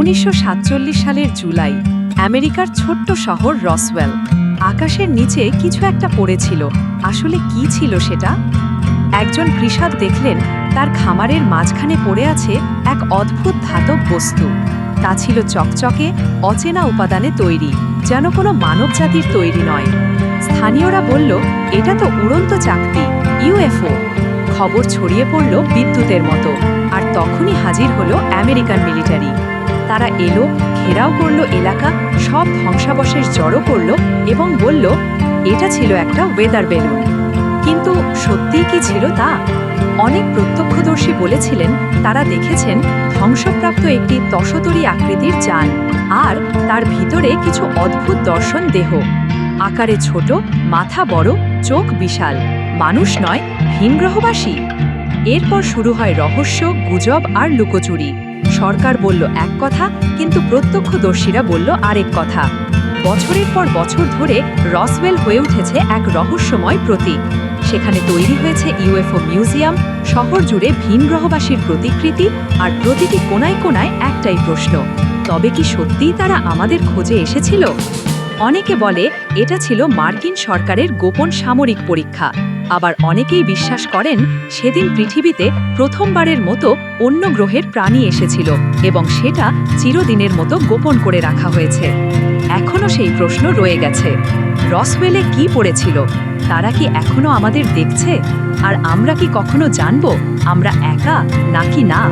উনিশশো সাতচল্লিশ সালের জুলাই, আমেরিকার ছোট্ট শহর রসওয়েল। আকাশের নিচে কিছু একটা পড়েছিল। আসলে কি ছিল সেটা? একজন কৃষক দেখলেন, তার খামারের মাঝখানে পড়ে আছে এক অদ্ভুত ধাতব বস্তু। তা ছিল চকচকে, অচেনা উপাদানে তৈরি, যেন কোনো মানবজাতির তৈরি নয়। স্থানীয়রা বলল, এটা তো উড়ন্ত চাকতি, ইউএফও। খবর ছড়িয়ে পড়ল বিদ্যুতের মতো। আর তখনই হাজির হলো আমেরিকান মিলিটারি। তারা এলো, ঘেরাও করল এলাকা, সব ধ্বংসাবশেষ জড়ো করল এবং বলল, এটা ছিল একটা ওয়েদার বেলুন কিন্তু সত্যিই কি ছিল তা? অনেক প্রত্যক্ষদর্শী বলেছিলেন, তারা দেখেছেন ধ্বংসপ্রাপ্ত একটি তসতরী আকৃতির যান আর তার ভিতরে কিছু অদ্ভুত দর্শন দেহ। আকারে ছোট, মাথা বড়, চোখ বিশাল, মানুষ নয়, ভিনগ্রহবাসী। এরপর শুরু হয় রহস্য, গুজব আর লুকোচুরি। সরকার বলল এক কথা, কিন্তু প্রত্যক্ষদর্শীরা বলল আরেক কথা। বছরের পর বছর ধরে রসওয়েল হয়ে উঠেছে এক রহস্যময় প্রতীক। সেখানে তৈরি হয়েছে ইউএফও মিউজিয়াম, শহর জুড়ে ভিন গ্রহবাসীর প্রতিকৃতি আর প্রতিটি কোনায় কোনায় একটাই প্রশ্ন, তবে কি সত্যিই তারা আমাদের খোঁজে এসেছিল? অনেকে বলে এটা ছিল মার্কিন সরকারের গোপন সামরিক পরীক্ষা। আবার অনেকেই বিশ্বাস করেন সেদিন পৃথিবীতে প্রথমবারের মতো অন্য গ্রহের প্রাণী এসেছিল এবং সেটা চিরদিনের মতো গোপন করে রাখা হয়েছে। এখনও সেই প্রশ্ন রয়ে গেছে, রসওয়েলে কি পড়েছিল? তারা কি এখনও আমাদের দেখছে? আর আমরা কি কখনো জানব আমরা একা নাকি না?